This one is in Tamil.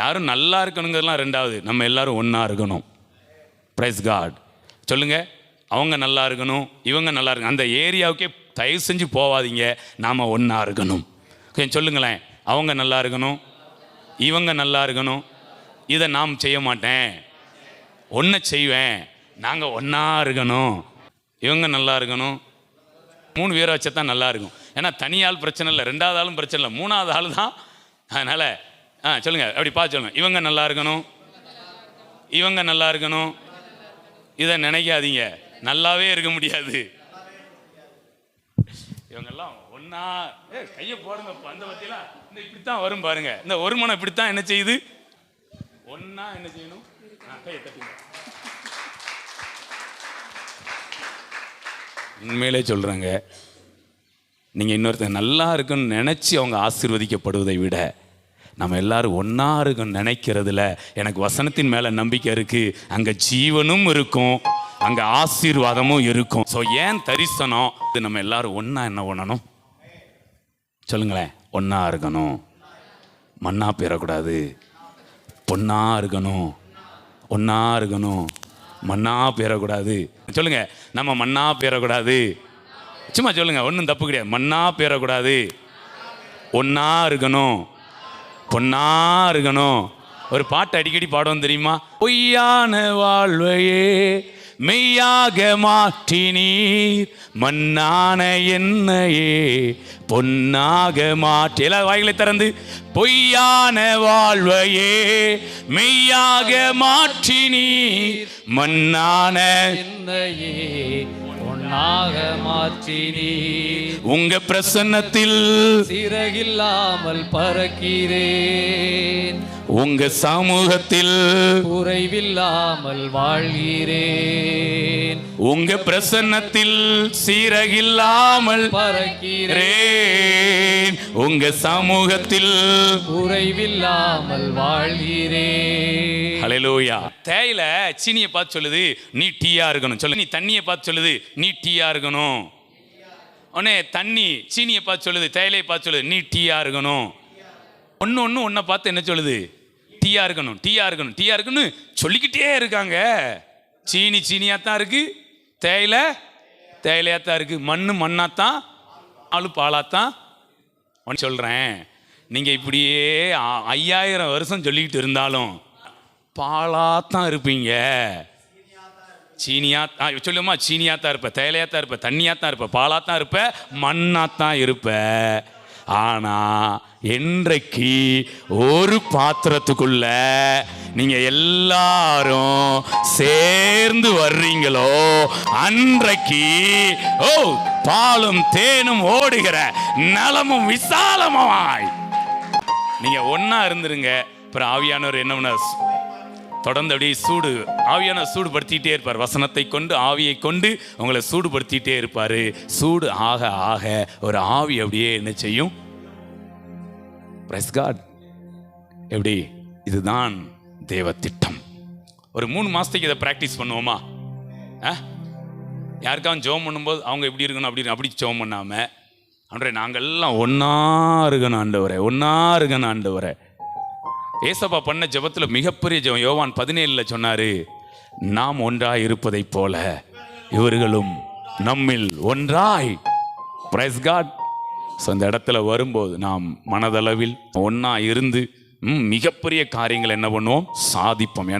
யாரும் நல்லா இருக்கணுங்கிறதுலாம் ரெண்டாவது நம்ம எல்லாரும் ஒன்றா இருக்கணும். ப்ரைஸ் காட் சொல்லுங்கள் அவங்க நல்லா இருக்கணும் இவங்க நல்லா இருக்கணும். அந்த ஏரியாவுக்கே தயவு செஞ்சு போவாதீங்க நாம் ஒன்றா இருக்கணும். கொஞ்சம் சொல்லுங்களேன் அவங்க நல்லா இருக்கணும் இவங்க நல்லா இருக்கணும் இதை நாம் செய்ய மாட்டேன். ஒன்றை செய்வேன் நாங்கள் ஒன்றா இருக்கணும். இவங்க நல்லா இருக்கணும் மூணு பேரை வச்சா தான் நல்லா இருக்கும். ஏன்னா தனியாள் பிரச்சனை இல்லை ரெண்டாவது ஆளும் பிரச்சனை இல்லை மூணாவது ஆள் தான் அதனால் ஆ சொல்லுங்கள் அப்படி பார்த்து சொல்லுங்கள் இவங்க நல்லா இருக்கணும். இவங்க நல்லா இருக்கணும். இதை நினைக்காதீங்க. நல்லாவே இருக்க முடியாது. இவங்கெல்லாம் ஒன்றா ஏ கையை போடுங்க அந்த பற்றிலாம் இந்த இப்படி தான் வரும் பாருங்க. இந்த ஒரு மனம் இப்படி தான் என்ன செய்யுது? ஒன்றா என்ன செய்யணும்? கையை தட்டுங்க. உண்மையிலே சொல்கிறேங்க நீங்கள் இன்னொருத்தங்க நல்லா இருக்குன்னு நினச்சி அவங்க ஆசிர்வதிக்கப்படுவதை விட நம்ம எல்லாரும் ஒன்றா இருக்கும் நினைக்கிறதுல எனக்கு வசனத்தின் மேலே நம்பிக்கை இருக்குது அங்கே ஜீவனும் இருக்கும். அங்கே ஆசீர்வாதமும் இருக்கும். ஸோ ஏன் தரிசனம்? இது நம்ம எல்லாரும் ஒன்றா என்ன பண்ணணும்? சொல்லுங்களேன். ஒன்றா இருக்கணும். மண்ணா பெறக்கூடாது. பொண்ணா இருக்கணும். ஒன்றா இருக்கணும். மண்ணா பெறக்கூடாது. சொல்லுங்க. நம்ம மண்ணா பெறக்கூடாது. சும்மா சொல்லுங்க. ஒன்றும் தப்பு கிடையாது. மண்ணா பெறக்கூடாது. ஒன்றா இருக்கணும். பொன்னா இருக்கணும். ஒரு பாட்டு அடிக்கடி பாடுவோம் தெரியுமா? பொய்யான வாழ்வையே மெய்யாக மாற்றினீர். மண்ணான என்னையே பொன்னாக மாற்றி. எல்லா வாய்களை திறந்து பொய்யான வாழ்வையே மெய்யாக மாற்றினீர். மண்ணான என்னையே பொன்னாக மாற்றினீர். உங்க பிரசன்னத்தில் சிறகில்லாமல் பறக்கிறேன். உங்க சமூகத்தில் குறைவில்லாமல் வாழ்கிறேன். உங்க பிரசன்னத்தில் சீரகில்லாமல் பறக்கிறேன். உங்க சமூகத்தில் குறைவில்லாமல் வாழ்கிறேன். ஹalleluya. தேயில சீனியை பார்த்து சொல்லுது நீ டீயா இருக்கணும். சொல்லு நீ தண்ணியை பார்த்து சொல்லுது நீ டீயா இருக்கணும். உடனே தண்ணி சீனியை பார்த்து சொல்லுது தேயிலையை பார்த்து சொல்லுது நீ டீயா இருக்கணும். ஒன்று ஒன்று ஒன்றை பார்த்து என்ன சொல்லுது? டீயா இருக்கணும் டீயா இருக்கணும் டீயா இருக்கணும் சொல்லிக்கிட்டே இருக்காங்க. சீனி சீனியாக தான் இருக்கு. தேயிலை? தேயிலையாக தான் இருக்குது மண் மண்ணாக தான் ஆளு பாலாத்தான். ஒன்று சொல்கிறேன் நீங்கள் இப்படியே ஐயாயிரம் வருஷம் சொல்லிக்கிட்டு இருந்தாலும் பாலாத்தான் இருப்பீங்க. சீனியா ஆ சொல்லுமா சீனியாக தான் இருப்ப தேயிலையாக தான் இருப்ப தண்ணியாக தான் இருப்ப பாலாக தான் இருப்ப மண்ணாக தான் இருப்பேன் ஆனால் என்றைக்கு ஒரு பாத்திரத்துக்குள்ள நீங்க எல்லாரும் சேர்ந்து வர்றீங்களோ அன்றைக்கு ஓ பாலும் தேனும் ஓடுகிற நலமும் விசாலமாய். நீங்க ஒன்றா இருந்துருங்க. அப்புறம் ஆவியானவர் என்ன தொடர்ந்து அப்படியே சூடு ஆவியான சூடுபடுத்திட்டே இருப்பார். வசனத்தை கொண்டு ஆவியை கொண்டு உங்களை சூடுபடுத்திட்டே இருப்பார். சூடு ஆக ஆக ஒரு ஆவி அப்படியே என்ன செய்யும்? Praise எப்படி? இதுதான் தேவ திட்டம் ஒரு மூணு மாசத்துக்கு இதை ப்ராக்டிஸ் பண்ணுவோமா? ஆ? யாருக்காவது ஜோம் பண்ணும்போது அவங்க எப்படி இருக்கணும் அப்படி அப்படி ஜோம் பண்ணாமல் அன்றே நாங்கள் எல்லாம் ஒன்றா இருக்கணும் ஆண்டவரே ஒன்றா இருக்கணும் ஆண்டவரே. ஏசப்பா பண்ண ஜெபத்தில் மிகப்பெரிய ஜெபம். யோவான் பதினேழில் சொன்னார் நாம் ஒன்றாய் இருப்பதைப் போல இவர்களும் நம்மில் ஒன்றாய். பிரைஸ் காட் ஸோ அந்த இடத்துல வரும்போது நாம் மனதளவில் ஒன்றா இருந்து மிகப்பெரிய காரியங்கள் என்ன பண்ணுவோம்? சாதிப்போம்.